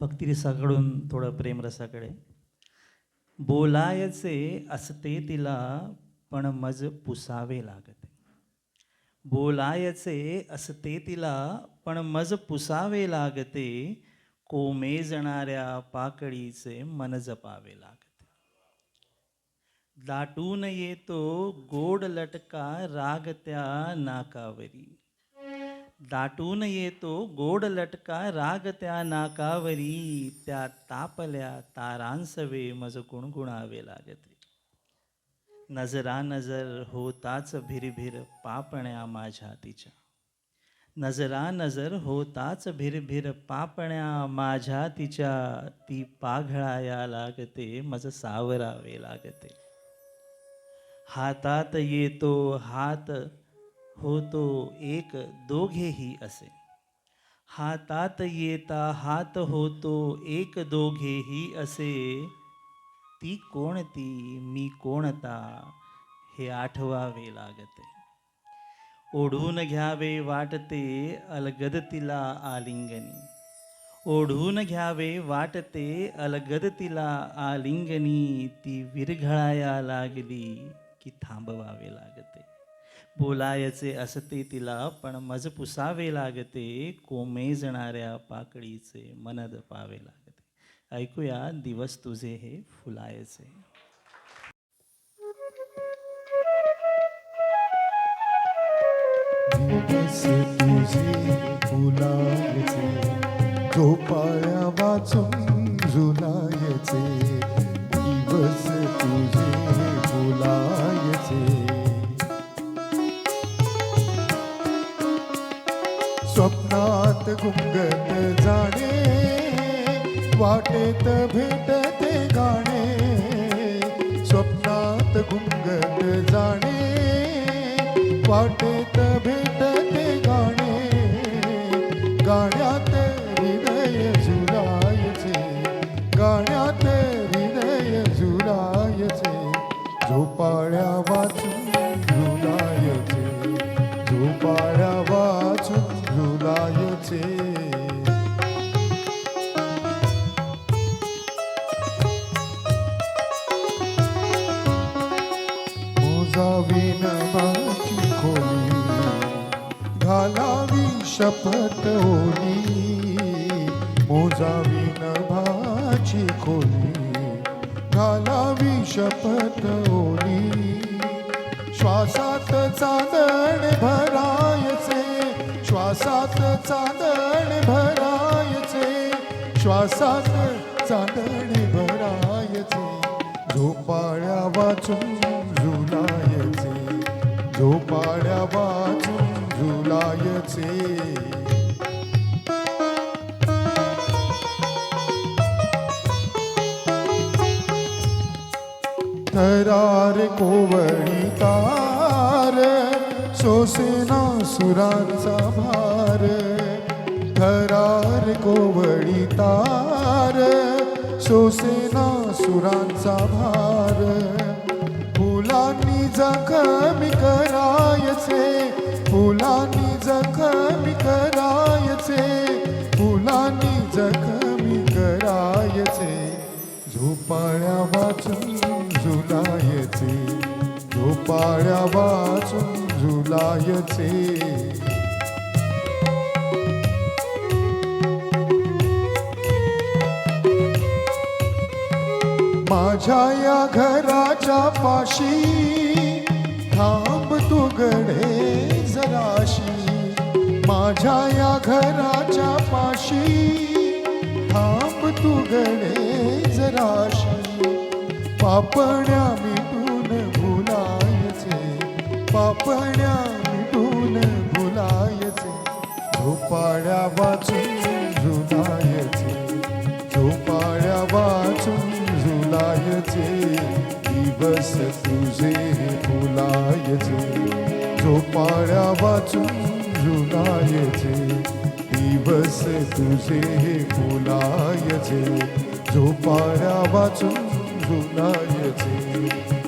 भक्तिरसाकडून थोडं प्रेमरसाकडे बोलायचे असते तिला पण मज पुसावे लागते. बोलायचे असते तिला पण मज पुसावे लागते. कोमेजणाऱ्या पाकळीचे मन जपावे लागते. दाटून येतो गोड लटका राग त्या नाकावरी. दाटून येतो गोड लटका राग त्या नाकावरी त्या तापल्या तारांसवे मज गुणगुणावे लागते नजरा नजर होताच भिरभिर पापण्या माझ्या तिच्या. नजरा नजर होताच भिरभिर पापण्या माझ्या तिच्या. ती पाघळाया लागते मज सावरावे लागते. हातात येतो हात होतो एक दोघेही असे. हातात येता हात होतो एक दोघेही असे. ती कोणती मी कोणता हे आठवावे लागते. ओढून घ्यावे वाटते अलगद तिला आलिंगनी. ओढून घ्यावे वाटते अलगद तिला आलिंगनी. ती विरघळाया लागली की थांबवावे लागते. बोलायचे असते तिला पण मज पुसावे लागते कोमेजणाऱ्या पाकळीचे मनद पावे लागते. ऐकूया दिवस तुझे हे फुलायचे. दिवस तुझे फुलायचे झोपाळ्या वाचून झुलायचे. दिवस तुझे फुलायचे गुंगत जाणे वाटेत भेटते गाणे. स्वप्नात गुंगत जाणे वाटेत भेटते गाणे. गाण्यात मोजावी नभाची खोली घालावी शपथ ओली. मोजावीन भाची खोली घालावी शपथ ओली. श्वासात चादण भरायचे. श्वासात चादण भरायचे. श्वासात चादण भरायचे. झोपाळ्या वाचून झुलायचे झोपाळ्या वाचून झुलायचे. थरार कोवळी तार सोसेना सुरांचा भार. थरार कोवळी तार सोसेना सुरांचा भार. फुलांनी जखमी करायचे. फुलांनी जखमी करायचे. फुलांनी जखमी करायचे. झोपाळ्या वाचून झुलायचे. झोपाळ्या वाचून झुलायचे. माझ्या या घराच्या पाशी थांब तू गडे जराशी. माझ्या या घराच्या पाशी थांब तू गडे जराशी. पापण्या मिटून भुलायचे पापण्या मिटून भुलायचे. झोपाड्या वाचून फुलायचे झोपाळ्या वाचून झुलायचे. दिवस तुझे हे फुलायचे झोपाळ्या वाचून झुलायचे.